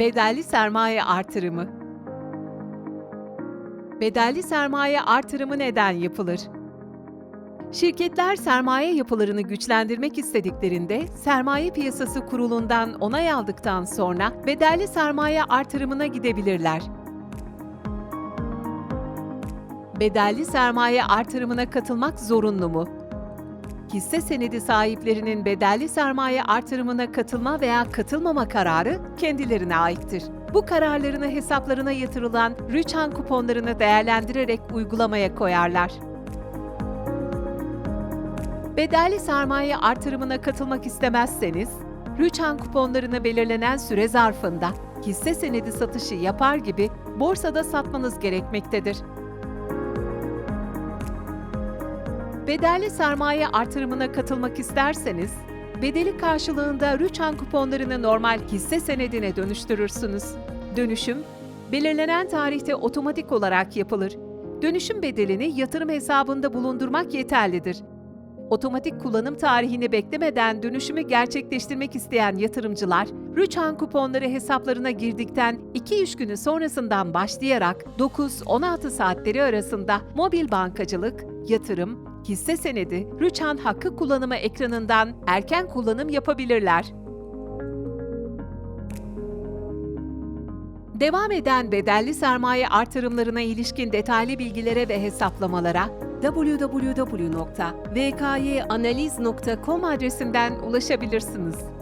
Bedelli sermaye artırımı. Bedelli sermaye artırımı neden yapılır? Şirketler sermaye yapılarını güçlendirmek istediklerinde Sermaye Piyasası Kurulu'ndan onay aldıktan sonra bedelli sermaye artırımına gidebilirler. Bedelli sermaye artırımına katılmak zorunlu mu? Hisse senedi sahiplerinin bedelli sermaye artırımına katılma veya katılmama kararı kendilerine aittir. Bu kararlarını hesaplarına yatırılan rüçhan kuponlarını değerlendirerek uygulamaya koyarlar. Bedelli sermaye artırımına katılmak istemezseniz, rüçhan kuponlarını belirlenen süre zarfında hisse senedi satışı yapar gibi borsada satmanız gerekmektedir. Bedelli sermaye artırımına katılmak isterseniz, bedeli karşılığında rüçhan kuponlarını normal hisse senedine dönüştürürsünüz. Dönüşüm, belirlenen tarihte otomatik olarak yapılır. Dönüşüm bedelini yatırım hesabında bulundurmak yeterlidir. Otomatik kullanım tarihini beklemeden dönüşümü gerçekleştirmek isteyen yatırımcılar, rüçhan kuponları hesaplarına girdikten 2-3 günü sonrasından başlayarak 9-16 saatleri arasında mobil bankacılık, yatırım, hisse senedi, rüçhan hakkı kullanımı ekranından erken kullanım yapabilirler. Devam eden bedelli sermaye artırımlarına ilişkin detaylı bilgilere ve hesaplamalara www.vkyanaliz.com adresinden ulaşabilirsiniz.